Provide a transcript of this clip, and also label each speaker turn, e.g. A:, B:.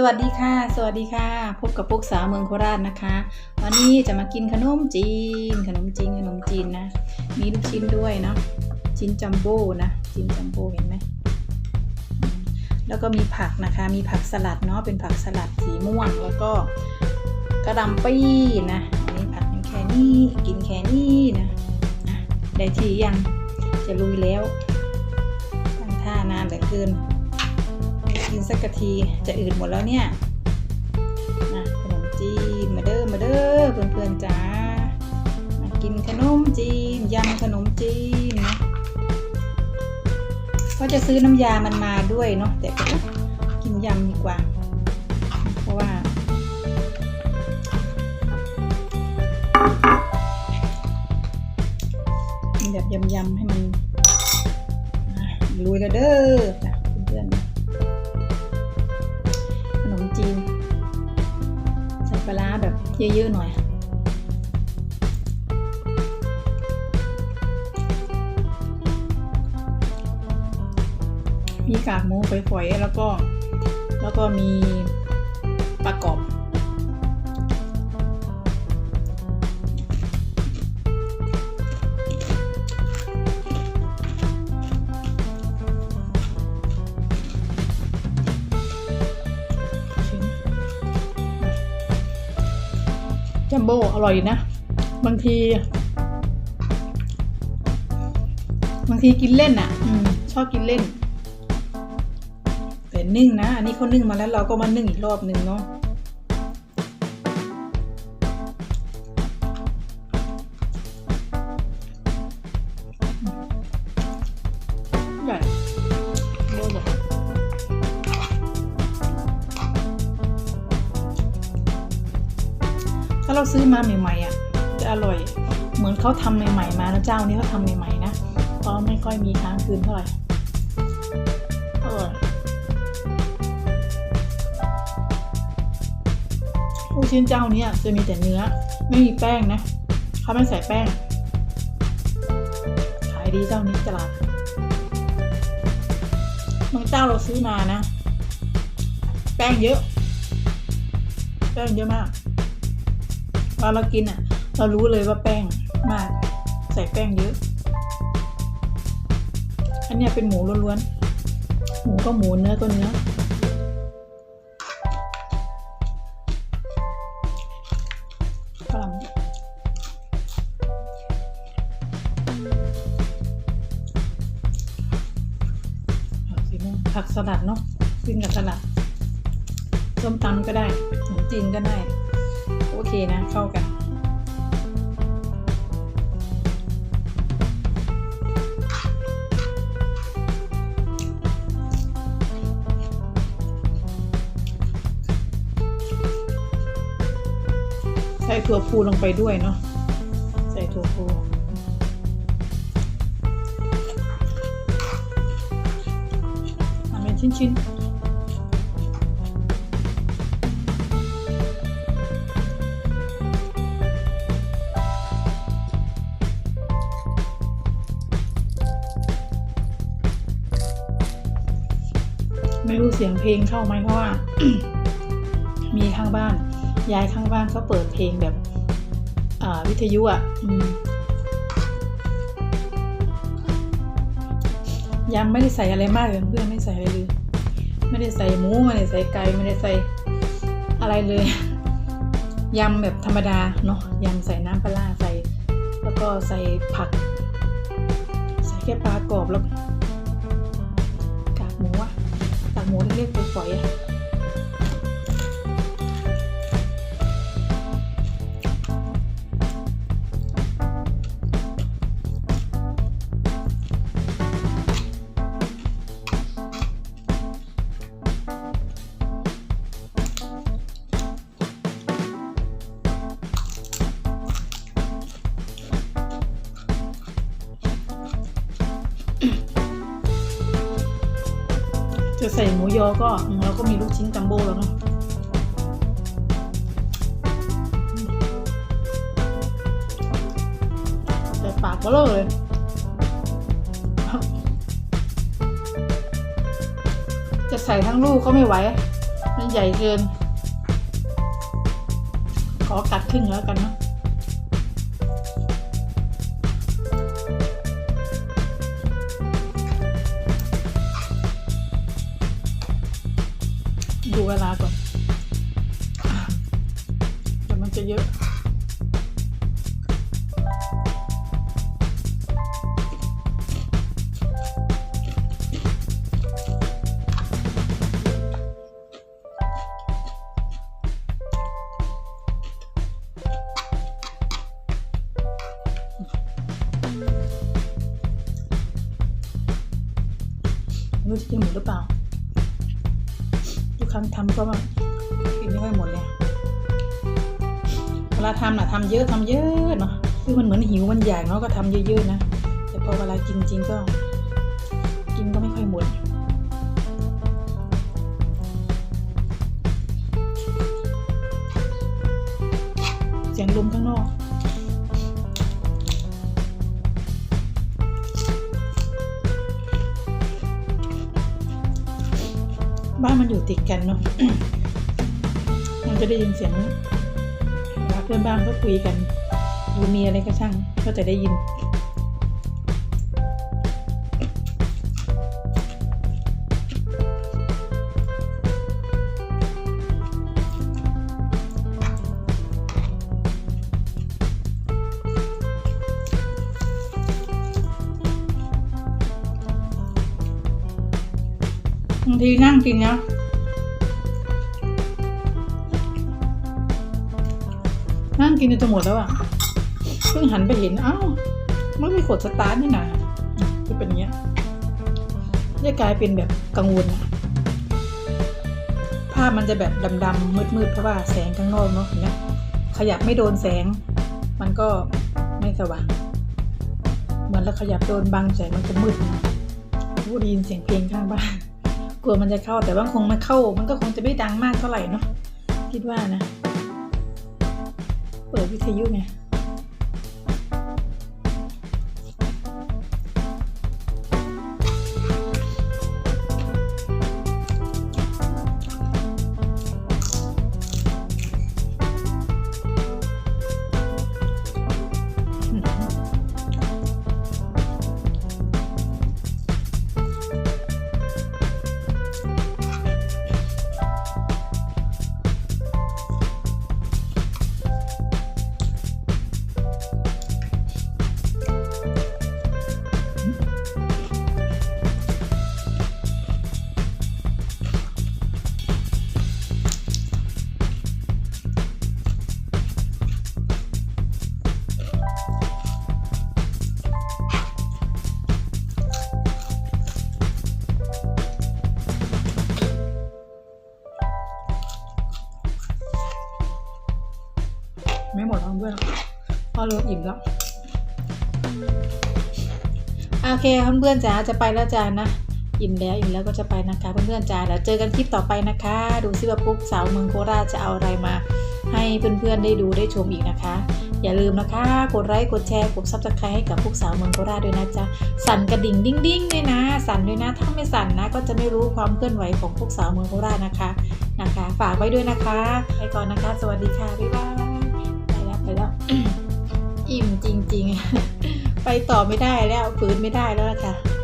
A: สวัสดีค่ะ สวัสดีค่ะ พบกับพวกสาวเมืองโคราชนะคะ วันนี้จะมากินขนมจีน ขนมจีนขนมจีนนะ มีลูกชิ้นด้วยเนาะชิ้นจัมโบ้นะชิ้นจัมโบ้เห็นไหมแล้วก็มีผักนะคะ มีผักสลัดเนาะเป็นผักสลัดสีม่วงแล้วก็กระหลำปี้นะอันนี้ผักเป็นแค่นี้กินแค่นี้นะได้ที่ยังจะลุยแล้วตั้งท่านานเหลือเกิน กินสักกะทีจะอืดหมดแล้วเนี่ยนะขนมจีนมาเด้อมาเด้อเพื่อนๆจ้ามากินขนมจีนยำขนมจีนนะก็จะซื้อน้ำยามันมาด้วยเนาะแต่กินยำดีกว่า เพราะว่ากินแบบยำๆให้มันลุยแล้วเด้อาแบบเยอะๆหน่อยมีกากหมูฝอยๆแล้วก็ แล้วก็มีประกอบ โบอร่อยนะ บางที บางทีกินเล่นอะอชอบกินเล่น แต่นึ่งนะ อันนี้เขานึ่งมาแล้วเราก็มานึ่งอีกรอบหนึ่งเนาะ เราซื้อมาใหม่ๆอะจะอร่อย เหมือนเขาทำใหม่ ๆ มานะเจ้านี้เขาทำใหม่ๆนะเพราะไม่ค่อยมีค้างคืนเท่าไหร่อร่อยลูกชิ้นเจ้าเนี้ยจะมีแต่เนื้อ ไม่มีแป้งนะเขาไม่ใส่แป้ง ขายดีเจ้านี้ตลาดบางเจ้าเราซื้อมานะ แป้งเยอะ แป้งเยอะมาก ตอนเรากินอะ เรารู้เลยว่าแป้งมาก ใส่แป้งเยอะ อันนี้เป็นหมูล้วนๆ หมูก็หมูเนื้อก็เนื้อ ฝรั่งผักสีม่วงผักสลัดเนาะกินกับสลัดส้มตำก็ได้ขนมจีนก็ได้ อเคนะ เข้ากัน ใส่ถั่วพูลงไปด้วยเนาะใส่ถั่วพูทำเป็นชิ้นๆ รู้เสียงเพลงเข้าไหมเพราะว่า มีข้างบ้าน ยายข้างบ้านเขาเปิดเพลงแบบอ่าวิทยุอะยังไม่ได้ใส่อะไรมากเลยเพื่อนไม่ใส่อะไรเลย ไม่ได้ใส่หมูไม่ได้ใส่ไก่ไม่ได้ใส่อะไรเลยยำแบบธรรมดาเนาะยำใส่น้ำปลาใส่ แล้วก็ใส่ผัก ใส่แค่ปลากรอบแล้ว กาก จะใส่หมูยอก็เราก็มีลูกชิ้นจัมโบ้แล้วเนาะแต่ปากเบลอเลยจะใส่ทั้งลูกก็ไม่ไหว มันใหญ่เกิน ขอกัดครึ่งแล้วกันเนาะ เวลาก่อนเดี๋ยวมันจะเยอะไม่รู้จะกินหมดหรือเปล่า กครั้งทำก็แบบกินไม่ค่อยหมดเลยเวลาทำน่ะทำเยอะทำเยอะเนาะคือมันเหมือนหิวมันอยากเนาะก็ทำเยอะๆนะแต่พอเวลากินจริงก็ กินก็ไม่ค่อยหมดเสียงลมข้างนอก บ้านมันอยู่ติดกันเนาะมันจะได้ยินเสียงเพื่อนบ้านเขาคุยกันหรือมีอะไรก็ช่างก็จะได้ยิน บางทีนั่งกินนะนั่งกินจนหมดแล้วอะเพิ่งหันไปเห็นอ้ามันไม่กดสตาร์ทนี่นะจะเป็นเงี้ยจะกลายเป็นแบบกังวลอะภาพมันจะแบบดำๆมืดๆเพราะว่าแสงข้างนอกเนาะเห็นไหมขยับไม่โดนแสง มันก็ไม่สว่างเหมือนเราขยับโดนบังแสงมันจะมืดพูดได้ยินเสียงเพลงข้างบ้านัวมันจะเข้าแต่ว่าคงมาเข้า มันก็คงจะไม่ดังมากเท่าไหร่เนาะคิดว่านะ เปิดวิทยุไง เริ่มอิ่มแล้วโอเคเพื่อนๆจ๋าจะไปแล้วจ้านะอิ่มแล้วอิ่มแล้วก็จะไปนะคะเพื่อนๆจ๋าเดี๋ยวเจอกันคลิปต่อไปนะคะ ดูซิว่าปุ๊กสาวเมืองโคราชจะเอาอะไรมา ให้เพื่อนๆได้ดูได้ชมอีกนะคะ อย่าลืมนะคะกดไลค์กดแชร์กดซับสไครต์ให้กับพวกสาวเมืองโคราชด้วยนะจ๊ะสั่นกระดิ่งดิ้งดิ้งด้วยนะ สั่นด้วยนะถ้าไม่สั่นนะ ก็จะไม่รู้ความเคลื่อนไหวของพวกสาวเมืองโคราชนะคะนะคะ ฝากไว้ด้วยนะคะไปก่อนนะคะ สวัสดีค่ะบ๊ายบายไปแล้วไปแล้ว อิ่มจริงๆ ไปต่อไม่ได้แล้วฝืนไม่ได้แล้วล่ะค่ะ